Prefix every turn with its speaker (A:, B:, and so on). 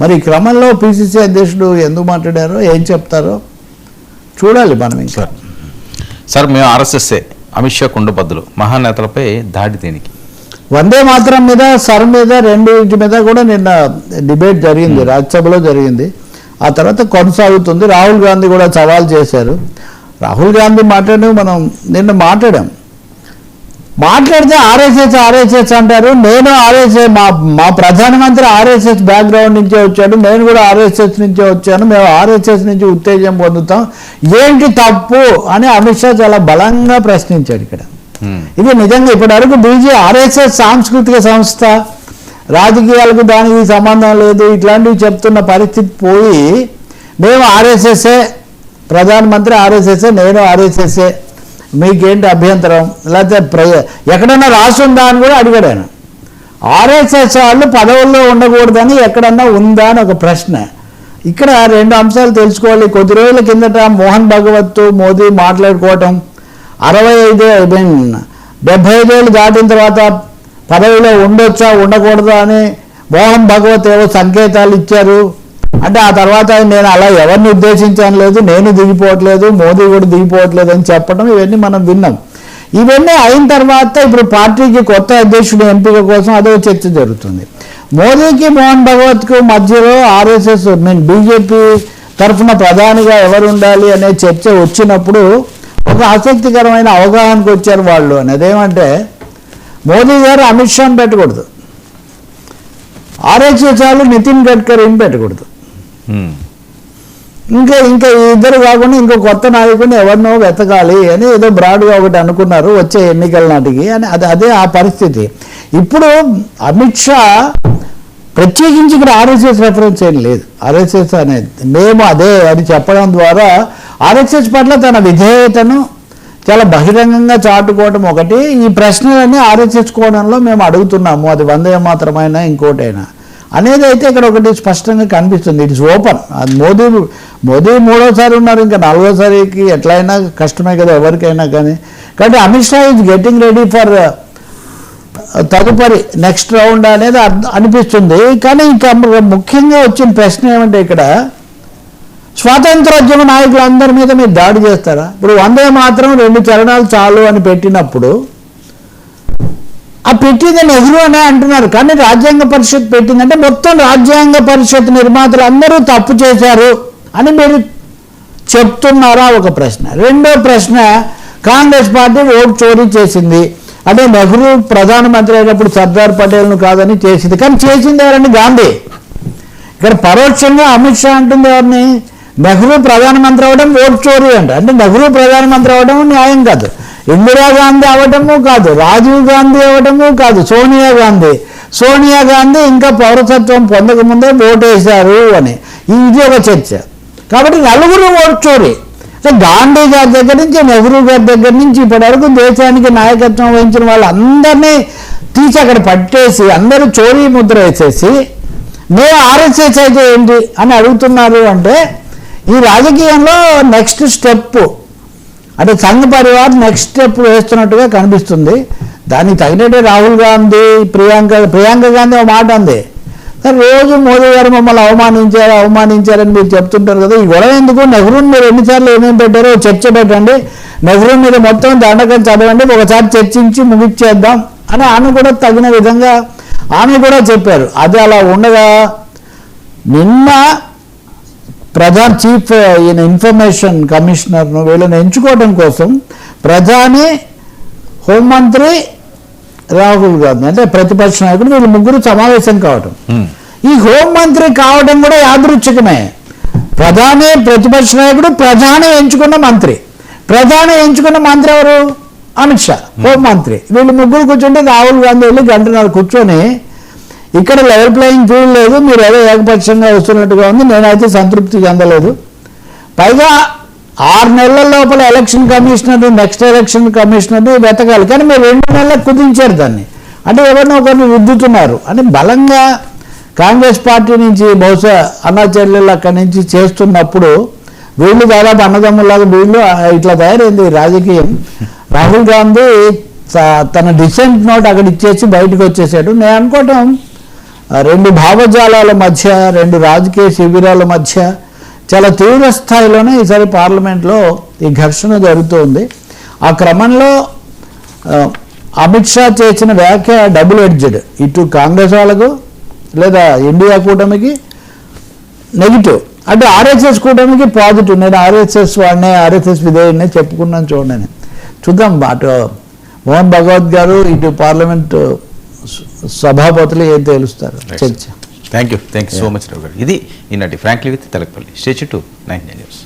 A: మరి ఈ క్రమంలో పిసిసి అధ్యక్షుడు ఎందుకు మాట్లాడారో ఏం చెప్తారో చూడాలి మనం ఇంకా.
B: సార్ మేము ఆర్ఎస్ఎస్ఏ అమిత్ షా కుండబద్దులు మహానేతలపై దాడి దేనికి?
A: వందే మాత్రం మీద సర్ మీద రెండింటి మీద కూడా నిన్న డిబేట్ జరిగింది రాజ్యసభలో జరిగింది. ఆ తర్వాత కొనసాగుతుంది. రాహుల్ గాంధీ కూడా సవాల్ చేశారు. రాహుల్ గాంధీ మాట్లాడి మనం నిన్న మాట్లాడాం. మాట్లాడితే ఆర్ఎస్ఎస్ ఆర్ఎస్ఎస్ అంటారు. నేను ఆర్ఎస్ఎస్ మా మా ప్రధానమంత్రి ఆర్ఎస్ఎస్ బ్యాక్గ్రౌండ్ నుంచే వచ్చాడు. నేను కూడా ఆర్ఎస్ఎస్ నుంచే వచ్చాను. మేము ఆర్ఎస్ఎస్ నుంచి ఉత్తేజం పొందుతాం. ఏంటి తప్పు అని అమిత్ షా చాలా బలంగా ప్రశ్నించాడు ఇక్కడ. ఇది నిజంగా ఇప్పటి వరకు బీజే ఆర్ఎస్ఎస్ సాంస్కృతిక సంస్థ. రాజకీయాలకు దానికి సంబంధం లేదు. ఇట్లాంటివి చెప్తున్న పరిస్థితి పోయి మేము ఆర్ఎస్ఎస్ఏ ప్రధానమంత్రి ఆర్ఎస్ఎస్ఏ నేను ఆర్ఎస్ఎస్ఏ మీకేంటి అభ్యంతరం? లేకపోతే ప్ర ఎక్కడన్నా రాసుందా అని కూడా అడిగాడు ఆయన. ఆర్ఎస్ఎస్ వాళ్ళు పదవుల్లో ఉండకూడదని ఎక్కడన్నా ఉందా అని ఒక ప్రశ్న. ఇక్కడ రెండు అంశాలు తెలుసుకోవాలి. కొద్ది రోజుల కిందట మోహన్ భగవత్ మోదీ మాట్లాడుకోవటం. అరవై ఐదు ఐ మీన్ డెబ్బై ఐదేళ్ళు దాటిన తర్వాత పదవిలో ఉండొచ్చా ఉండకూడదా అని మోహన్ భగవత్ ఏవో సంకేతాలు ఇచ్చారు. అంటే ఆ తర్వాత నేను అలా ఎవరిని ఉద్దేశించాను లేదు నేను దిగిపోవట్లేదు మోదీ కూడా దిగిపోవట్లేదు అని చెప్పడం ఇవన్నీ మనం విన్నాం. ఇవన్నీ అయిన తర్వాత ఇప్పుడు పార్టీకి కొత్త అధ్యక్షుడు ఎంపిక కోసం అదో చర్చ జరుగుతుంది. మోదీకి మోహన్ భగవత్కు మధ్యలో ఆర్ఎస్ఎస్ నేను బీజేపీ తరఫున ప్రధానిగా ఎవరు ఉండాలి అనే చర్చ వచ్చినప్పుడు ఒక ఆసక్తికరమైన అవగాహనకు వచ్చారు వాళ్ళు అని. అదేమంటే మోదీ గారు అమిత్ షాను పెట్టకూడదు. ఆర్ఎస్ఎస్ వాళ్ళు నితిన్ గడ్కరీని పెట్టకూడదు.
B: Hmm.
A: ఇంకా ఇంకా ఇద్దరు కాకుండా ఇంకో కొత్త నాయకుడిని ఎవరినో వెతకాలి అని ఏదో బ్రాడ్గా ఒకటి అనుకున్నారు వచ్చే ఎన్నికల నాటికి అని అది అదే ఆ పరిస్థితి. ఇప్పుడు అమిత్ షా ప్రత్యేకించి ఇక్కడ ఆర్ఎస్ఎస్ రెఫరెన్స్ ఏం లేదు. ఆర్ఎస్ఎస్ అనేది మేము అదే అని చెప్పడం ద్వారా ఆర్ఎస్ఎస్ పట్ల తన విధేయతను చాలా బహిరంగంగా చాటుకోవడం ఒకటి. ఈ ప్రశ్నలన్నీ ఆర్ఎస్ఎస్ కోణంలో మేము అడుగుతున్నాము. అది వందే మాత్రమైనా ఇంకోటైనా. అనేది అయితే ఇక్కడ ఒకటి స్పష్టంగా కనిపిస్తుంది. ఇట్స్ ఓపెన్ మోదీ మోదీ మూడోసారి ఉన్నారు. ఇంకా నాలుగోసారికి ఎట్లయినా కష్టమే కదా ఎవరికైనా కానీ. కాబట్టి Amit Shah is getting ready for తదుపరి నెక్స్ట్ రౌండ్ అనేది అనిపిస్తుంది. కానీ ఇంకా ముఖ్యంగా వచ్చిన ప్రశ్న ఏమంటే ఇక్కడ స్వాతంత్రోద్యమ నాయకులందరి మీద మీరు దాడి చేస్తారా? ఇప్పుడు వందే మాత్రం రెండు చరణాలు చాలు అని పెట్టినప్పుడు ఆ పెట్టింది నెహ్రూ అనే అంటున్నారు. కానీ రాజ్యాంగ పరిషత్ పెట్టిందంటే మొత్తం రాజ్యాంగ పరిషత్ నిర్మాతలు అందరూ తప్పు చేశారు అని మీరు చెప్తున్నారా ఒక ప్రశ్న. రెండో ప్రశ్న కాంగ్రెస్ పార్టీ ఓటు చోరీ చేసింది. అంటే నెహ్రూ ప్రధానమంత్రి అయినప్పుడు సర్దార్ పటేల్ను కాదని చేసింది. కానీ చేసింది ఎవరండి? గాంధీ. ఇక్కడ పరోక్షంగా అమిత్ షా అంటుంది ఎవరిని? నెహ్రూ ప్రధానమంత్రి అవడం ఓటు చోరీ అంట. అంటే నెహ్రూ ప్రధానమంత్రి అవ్వడం న్యాయం కాదు. ఇందిరాగాంధీ అవ్వటము కాదు రాజీవ్ గాంధీ అవ్వటము కాదు సోనియా గాంధీ. సోనియా గాంధీ ఇంకా పౌరసత్వం పొందకముందే ఓటేశారు అని ఇది ఒక చర్చ. కాబట్టి నలుగురు ఓడ్చోరి చోరీ గాంధీ గారి దగ్గర నుంచి నెహ్రూ గారి దగ్గర నుంచి ఇప్పటివరకు దేశానికి నాయకత్వం వహించిన వాళ్ళందరినీ తీసి అక్కడ పట్టేసి అందరూ చోరీ ముద్ర వేసేసి మేము ఆర్ఎస్ఎస్ అయితే ఏంటి? అని అడుగుతున్నారు అంటే ఈ రాజకీయంలో నెక్స్ట్ స్టెప్ అంటే సంఘ్ పరివార్ నెక్స్ట్ స్టెప్ వేస్తున్నట్టుగా కనిపిస్తుంది. దానికి తగినట్టు రాహుల్ గాంధీ ప్రియాంక ప్రియాంక గాంధీ ఒక మాట అంది. రోజు మోదీ గారు మమ్మల్ని అవమానించారు అవమానించారని మీరు చెప్తుంటారు కదా ఈ గొడవ ఎందుకు? నెహ్రూని మీరు ఎన్నిసార్లు ఏమేమి పెట్టారో చర్చ పెట్టండి. నెహ్రూ మీద మొత్తం దండకం చదవండి ఒకసారి చర్చించి ముగిచ్చేద్దాం అని ఆమె కూడా తగిన విధంగా ఆమె కూడా చెప్పారు. అది అలా ఉండగా నిన్న ప్రధాన చీఫ్ ఈయన ఇన్ఫర్మేషన్ కమిషనర్ను వీళ్ళని ఎంచుకోవడం కోసం ప్రధాని హోంమంత్రి రాహుల్ గాంధీ అంటే ప్రతిపక్ష నాయకుడు వీళ్ళు ముగ్గురు సమావేశం కావటం. ఈ హోంమంత్రి కావడం కూడా యాదృచ్ఛికమే. ప్రధాని ప్రతిపక్ష నాయకుడు ప్రధాని ఎంచుకున్న మంత్రి. ప్రధాని ఎంచుకున్న మంత్రి ఎవరు? అమిత్ షా హోంమంత్రి. వీళ్ళు ముగ్గురు కూర్చుంటే రాహుల్ గాంధీ వెళ్ళి గంటన్నర కూర్చొని ఇక్కడ లెవెల్ ప్లేయింగ్ ఫీల్డ్ లేదు మీరు ఏదో ఏకపక్షంగా వస్తున్నట్టుగా ఉంది నేనైతే సంతృప్తి చెందలేదు. పైగా ఆరు నెలల లోపల election commissioner next election commissioner వెతకాలి. కానీ మీరు రెండు నెలలకు కుదించారు దాన్ని. అంటే ఎవరినో ఒకరిని రుద్దుతున్నారు. అని బలంగా కాంగ్రెస్ పార్టీ నుంచి బహుశా అన్నాచర్యలు అక్కడి నుంచి చేస్తున్నప్పుడు వీళ్ళు దాదాపు అన్నదమ్ములాగా వీళ్ళు ఇట్లా తయారైంది రాజకీయం. రాహుల్ గాంధీ త- తన డిసెంట్ నోట్ అక్కడ ఇచ్చేసి బయటకు వచ్చేసాడు. నేను అనుకోవటం రెండు భావజాలాల మధ్య రెండు రాజకీయ శిబిరాల మధ్య చాలా తీవ్ర స్థాయిలోనే ఈసారి పార్లమెంట్లో ఈ ఘర్షణ జరుగుతుంది. ఆ క్రమంలో అమిత్ షా చేసిన వ్యాఖ్య డబుల్ ఎడ్జెడ్ ఇటు కాంగ్రెస్ వాళ్ళకు లేదా ఇండియా కూటమికి నెగిటివ్ అంటే ఆర్ఎస్ఎస్ కూటమికి పాజిటివ్ నేను ఆర్ఎస్ఎస్ వాడినే ఆర్ఎస్ఎస్ విధేయుడినే చెప్పుకున్నాను చూడండి చూద్దాం అటు మోహన్ భగవత్ గారు ఇటు పార్లమెంట్ సభాపతులు ఏం తేలుస్తారు? చర్చ.
B: Thank you thank you so much Rao garu. ఇది ఈనాటి frankly with Telakapalli stay tuned to nine news